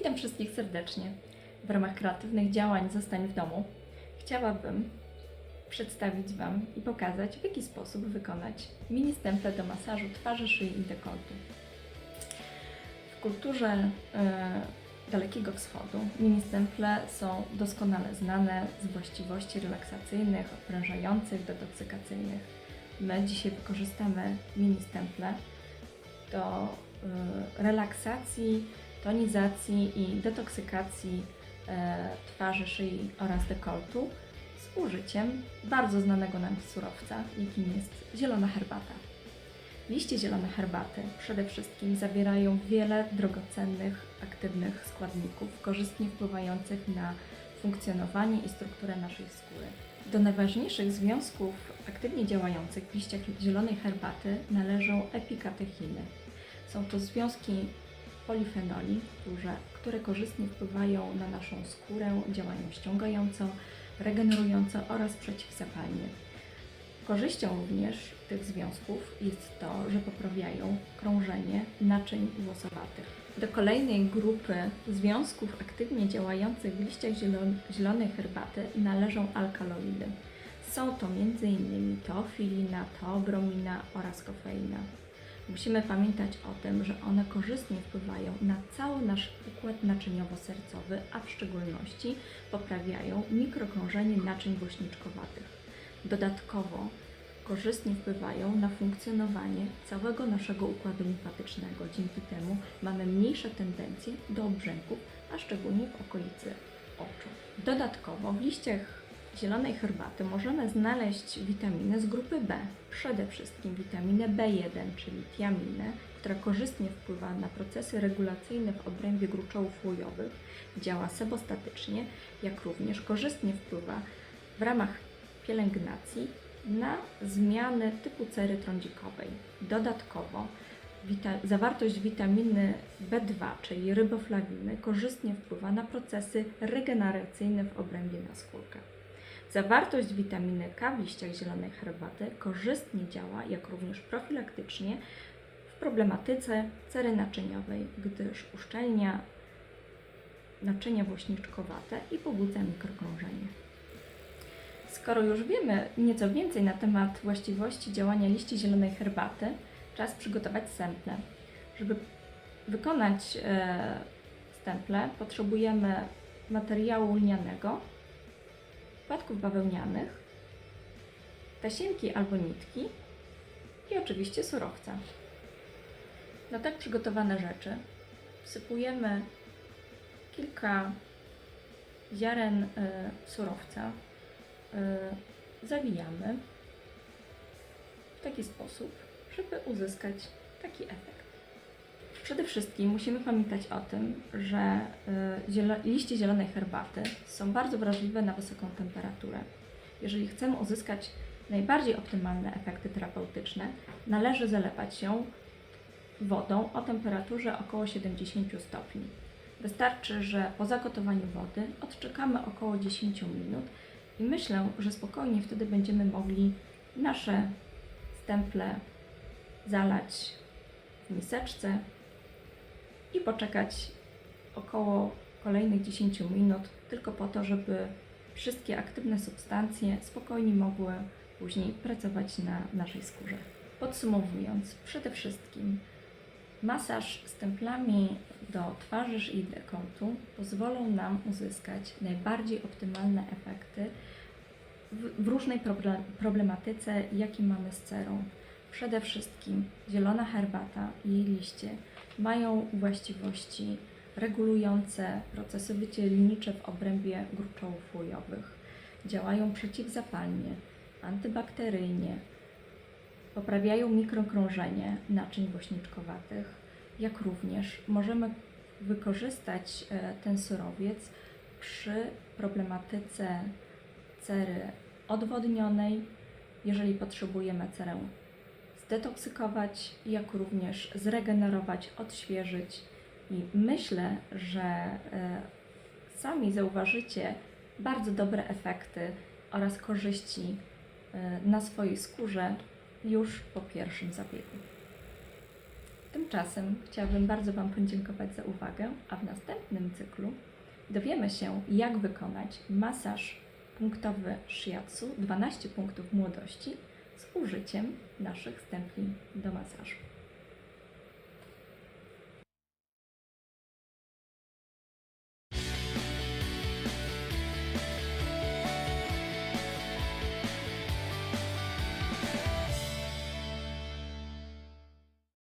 Witam wszystkich serdecznie. W ramach kreatywnych działań Zostań w domu chciałabym przedstawić Wam i pokazać, w jaki sposób wykonać mini stemple do masażu twarzy, szyi i dekoltu. W kulturze e, Dalekiego Wschodu mini stemple są doskonale znane z właściwości relaksacyjnych, odprężających, detoksykacyjnych. My dzisiaj wykorzystamy mini stemple do y, relaksacji, tonizacji i detoksykacji e, twarzy, szyi oraz dekoltu z użyciem bardzo znanego nam surowca, jakim jest zielona herbata. Liście zielonej herbaty przede wszystkim zawierają wiele drogocennych, aktywnych składników, korzystnie wpływających na funkcjonowanie i strukturę naszej skóry. Do najważniejszych związków aktywnie działających w liściach zielonej herbaty należą epikatechiny. Są to związki polifenoli, które, które korzystnie wpływają na naszą skórę, działają ściągająco, regenerująco oraz przeciwzapalnie. Korzyścią również tych związków jest to, że poprawiają krążenie naczyń włosowatych. Do kolejnej grupy związków aktywnie działających w liściach zielon- zielonej herbaty należą alkaloidy. Są to m.in. teofilina, teobromina oraz kofeina. Musimy pamiętać o tym, że one korzystnie wpływają na cały nasz układ naczyniowo-sercowy, a w szczególności poprawiają mikrokrążenie naczyń głośniczkowatych. Dodatkowo korzystnie wpływają na funkcjonowanie całego naszego układu limfatycznego. Dzięki temu mamy mniejsze tendencje do obrzęków, a szczególnie w okolicy oczu. Dodatkowo w liściach zielonej herbaty możemy znaleźć witaminy z grupy B. Przede wszystkim witaminę B1, czyli tiaminę, która korzystnie wpływa na procesy regulacyjne w obrębie gruczołów łojowych, działa sebostatycznie, jak również korzystnie wpływa w ramach pielęgnacji na zmiany typu cery trądzikowej. Dodatkowo wita- zawartość witaminy B2, czyli ryboflawiny, korzystnie wpływa na procesy regeneracyjne w obrębie naskórka. Zawartość witaminy K w liściach zielonej herbaty korzystnie działa, jak również profilaktycznie w problematyce cery naczyniowej, gdyż uszczelnia naczynia włośniczkowate i pobudza mikrokrążenie. Skoro już wiemy nieco więcej na temat właściwości działania liści zielonej herbaty, czas przygotować stemple. Żeby wykonać e, stemple, potrzebujemy materiału lnianego, płatków bawełnianych, tasiemki albo nitki i oczywiście surowca. Na tak przygotowane rzeczy wsypujemy kilka ziaren e, surowca, e, zawijamy w taki sposób, żeby uzyskać taki efekt. Przede wszystkim musimy pamiętać o tym, że zielo- liście zielonej herbaty są bardzo wrażliwe na wysoką temperaturę. Jeżeli chcemy uzyskać najbardziej optymalne efekty terapeutyczne, należy zalewać ją wodą o temperaturze około 70 stopni. Wystarczy, że po zagotowaniu wody odczekamy około 10 minut i myślę, że spokojnie wtedy będziemy mogli nasze stemple zalać w miseczce i poczekać około kolejnych 10 minut, tylko po to, żeby wszystkie aktywne substancje spokojnie mogły później pracować na naszej skórze. Podsumowując, przede wszystkim masaż z templami do twarzy i dekoltu pozwolą nam uzyskać najbardziej optymalne efekty w, w różnej proble- problematyce, jakie mamy z cerą. Przede wszystkim zielona herbata i jej liście mają właściwości regulujące procesy wycielnicze w obrębie gruczołów łojowych. Działają przeciwzapalnie, antybakteryjnie, poprawiają mikrokrążenie naczyń głośniczkowatych, jak również możemy wykorzystać e, ten surowiec przy problematyce cery odwodnionej, jeżeli potrzebujemy cerę zdetoksykować, jak również zregenerować, odświeżyć. I myślę, że e, sami zauważycie bardzo dobre efekty oraz korzyści e, na swojej skórze już po pierwszym zabiegu. Tymczasem chciałabym bardzo Wam podziękować za uwagę, a w następnym cyklu dowiemy się, jak wykonać masaż punktowy shiatsu 12 punktów młodości z użyciem naszych stępni do masażu.